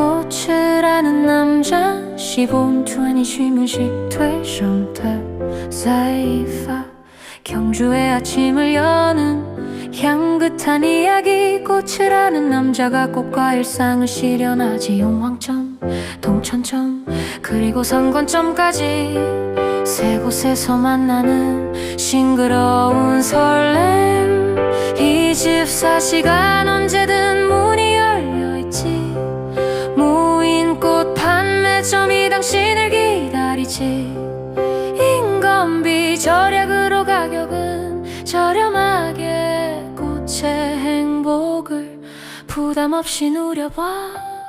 꽃을 아는 남자 15, 20쉬면 10대 상태 사이파 경주의 아침을 여는 향긋한 이야기. 꽃을 아는 남자가 꽃과 일상을 실현하지. 용왕점 동천점 그리고 선건점까지. 세 곳에서 만나는 싱그러운 설렘. 24시간 언제든 기다리지. 인건비 절약으로 가격은 저렴하게 꽃의 행복을 부담 없이 누려봐